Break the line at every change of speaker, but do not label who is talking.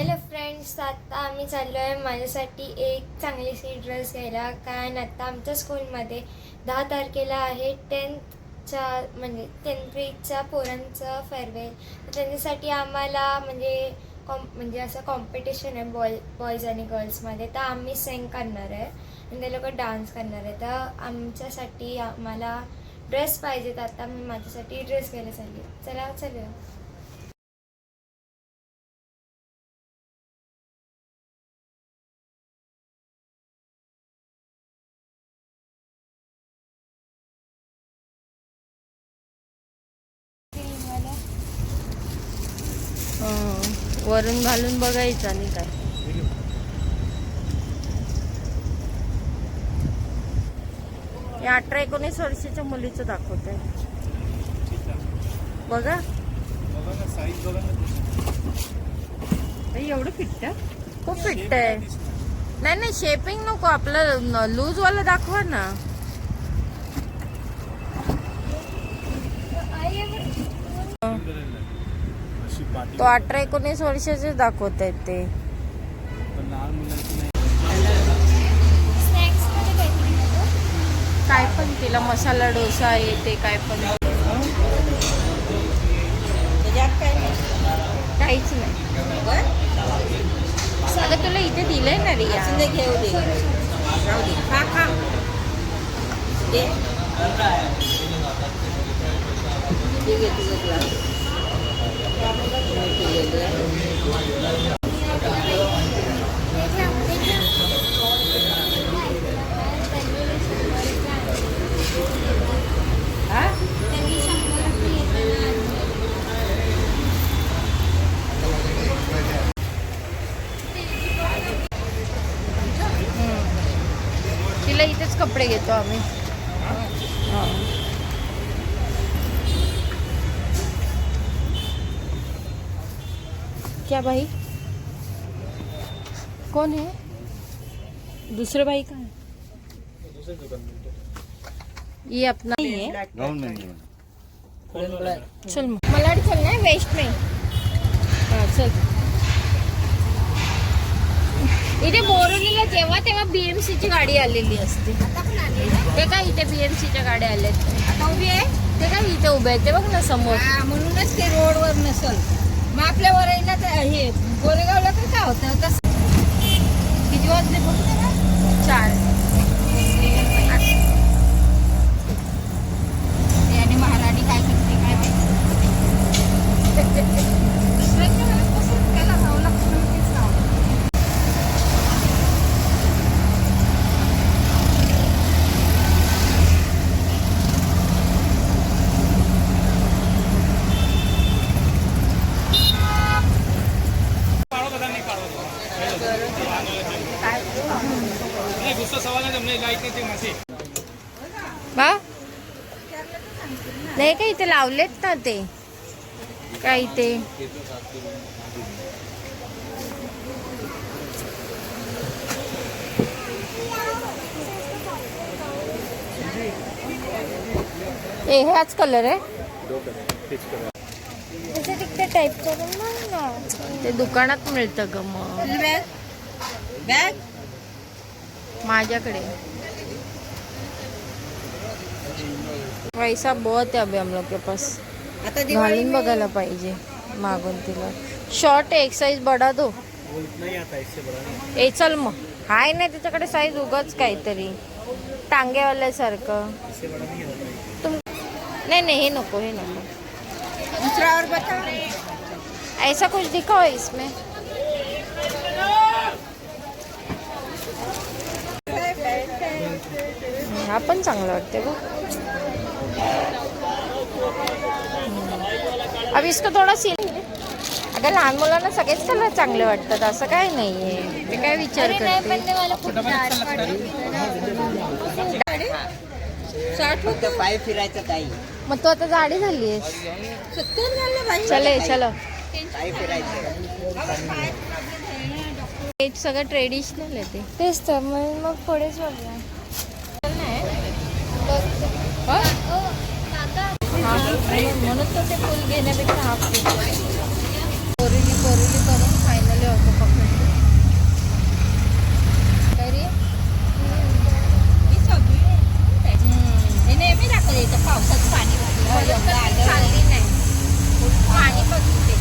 Hello friends आता आम्ही चाललो आहे माझ्यासाठी एक चांगलीशी ड्रेस घ्यायला. कारण आता आमच्या स्कूलमध्ये दहा तारखेला आहे टेन्थच्या म्हणजे टेन्थ ग्रेडच्या पोरांचं फेअरवेल तर त्यांच्यासाठी आम्हाला म्हणजे कॉम म्हणजे असं कॉम्पिटिशन आहे बॉय बॉईज आणि गर्ल्समध्ये तर आम्ही सेंग करणार आहे आणि ते लोक डान्स करणार आहे. तर आमच्यासाठी आम्हाला ड्रेस पाहिजेत. आता मी माझ्यासाठी ड्रेस घ्यायला चालली चला चलूया.
वरून घालून बघायचं आणि काय. हे अठरा एकोणीस वर्षाच्या मुलीचं दाखवत आहे बघा
एवढं फिट्ट
खूप फिट्ट आहे. नाही नाही शेपिंग नको आपलं लूज वाला दाखवा ना. तो अठरा एकोणीस वर्षाचे दाखवत आहेत ते? काय पण तिला मसाला डोसा आहे ते काय पण. काहीच नाही. अगं तुला इथे दिलंय ना रिया?
घेऊ दे. खा खा. दे.
तिला इथेच कपडे घेतो आम्ही. क्या भाई कौन है? दूसरे भाई का? है ये अपना ही है. चल मग. मला चलना है वेस्ट में हा चल. इथे बोरोलीला जेव्हा तेव्हा बीएमसी ची गाडी आलेली असते. ते काय इथे बीएमसी च्या गाड्या आल्यात?
आता उभी आहे?
ते काय इथे उभे आहेत? ते बघ ना समोर.
म्हणूनच ते रोडवर नसल मग आपल्या वरईला हे
नाही गुस्सा सवाल नाही जमले लाइट नाही ते मासे.
बा नाही का इथे लावलेत ना ते? काय इथे? ए हाच कलर आहे? ते दुकानात मिळतं ग मग.
बॅग?
माझ्याकडे. पैसा बहुत है अभी हम लोग के पास. घालून बघायला पाहिजे मागून तिला. शॉर्ट एक साईज बडा दो
नाही आता इससे बडा नाही
ए चल मग. हाय नाही त्याच्याकडे साईज उगाच काहीतरी. टांगेवाल्यासारखं. तुम नाही नाही हे नको हे नको.
दूसरा और बता
ऐसा कुछ दिखाओ इसमें. हा पण चांगला वाटते बघ. अब इसको थोडा सीन अगं लहान मुलांना सगळेच कलर चांगले वाटतात असं काय नाहीये. ते काय विचार
अरे नाही
करते
पाय फिरायचं
मग तू आता जाडी
झालं
चले चलो. हे सगळं ट्रेडिशनल आहे ते.
तेच तर मग मग पुढेच बघूया.
म्हणून तर ते फुल घेण्यापेक्षा हाफ कोरिली कोरिली
करून फायनली ऑटो
मी नेहमी दाखवते पावसात पाणी चालली नाही. पाणी बघते